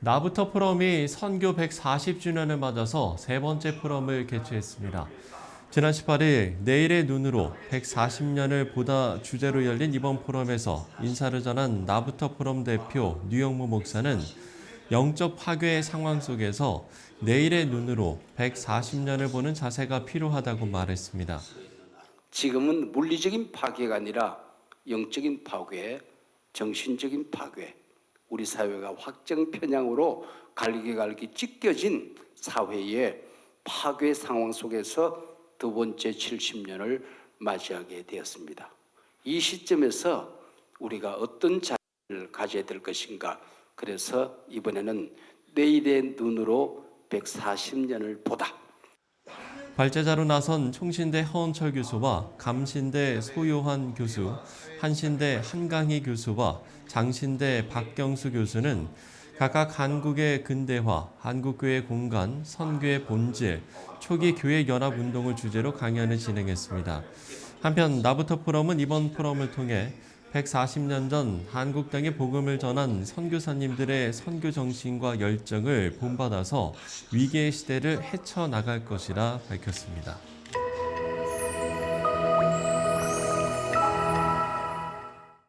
나부터 포럼이 선교 140주년을 맞아서 세 번째 포럼을 개최했습니다. 지난 18일 내일의 눈으로 140년을 보다 주제로 열린 이번 포럼에서 인사를 전한 나부터 포럼 대표 뉴영무 목사는 영적 파괴의 상황 속에서 내일의 눈으로 140년을 보는 자세가 필요하다고 말했습니다. 지금은 물리적인 파괴가 아니라 영적인 파괴, 정신적인 파괴, 우리 사회가 확정 편향으로 갈기 갈기 찢겨진 사회의 파괴 상황 속에서 두 번째 70년을 맞이하게 되었습니다. 이 시점에서 우리가 어떤 자세를 가져야 될 것인가? 그래서 이번에는 내일의 눈으로 140년을 보다. 발제자로 나선 총신대 허원철 교수와 감신대 소요한 교수, 한신대 한강희 교수와 장신대 박경수 교수는 각각 한국의 근대화, 한국교회 공간, 선교의 본질, 초기 교회 연합 운동을 주제로 강연을 진행했습니다. 한편 나부터 포럼은 이번 포럼을 통해 140년 전 한국 땅에 복음을 전한 선교사님들의 선교 정신과 열정을 본받아서 위기의 시대를 헤쳐 나갈 것이라 밝혔습니다.